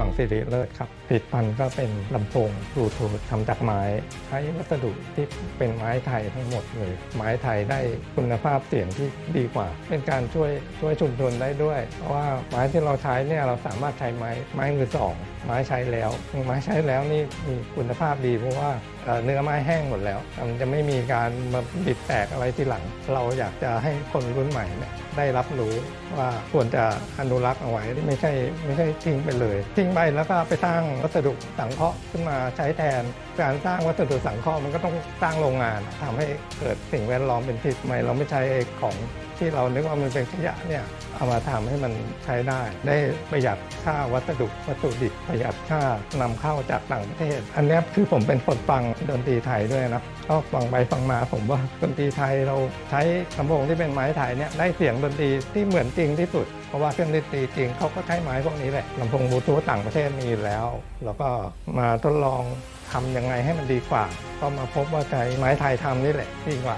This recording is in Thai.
วังสิริเลิศครับผลิตภัณฑ์ก็เป็นลำโพงบลูทูธทำจากไม้ใช้วัสดุที่เป็นไม้ไทยทั้งหมดเลย ไม้ไทยได้คุณภาพเสียงที่ดีกว่า เป็นการช่วยช่วยชุมชนได้ด้วย เพราะว่าไม้ที่เราใช้เนี่ยเราสามารถใช้ไม้ไม้มือสองไม้ใช้แล้วไม้ใช้แล้วนี่มีคุณภาพดีเพราะว่าเนื้อไม้แห้งหมดแล้ว มันจะไม่มีการมาบิดแตกอะไรทีหลัง เราอยากจะให้คนรุ่นใหม่เนี่ยได้รับรู้ว่าควรจะอนุรักษ์เอาไว้ไม่ใช่ไม่ใช่ทิ้งไปเลยทิ้งไปแล้วก็ไปสร้างวัสดุสังเคราะห์ขึ้นมาใช้แทน การสร้างวัสดุสังเคราะห์มันก็ต้องสร้างโรงงานทำให้เกิดสิ่งแวดล้อมเป็นพิษไหมเราไม่ใช้ของที่เรานึกว่ามันเป็นขยะเนี่ยเอามาทำให้มันใช้ได้ ได้ประหยัดค่าวัสดุวัตถุดิบประหยัดค่านำเข้าจากต่างประเทศ อันนี้คือผมเป็นคนฟังดนตรีไทยด้วยนะก็ฟังไปฟังมาผมว่าดนตรีไทยเราใช้ลำโพงที่เป็นไม้ไทยเนี่ยได้เสียงดนตรีที่เหมือนจริงที่สุดเพราะว่าเครื่องดนตรีจริงเขาก็ใช้ไม้พวกนี้แหละลำโพงบลูทูธต่างางประเทศมีแล้ว แล้วก็มาทดลองทำยังไงให้มันดีกว่า ก็มาพบว่าใช้ไม้ไทยทำนี่แหละดีกว่า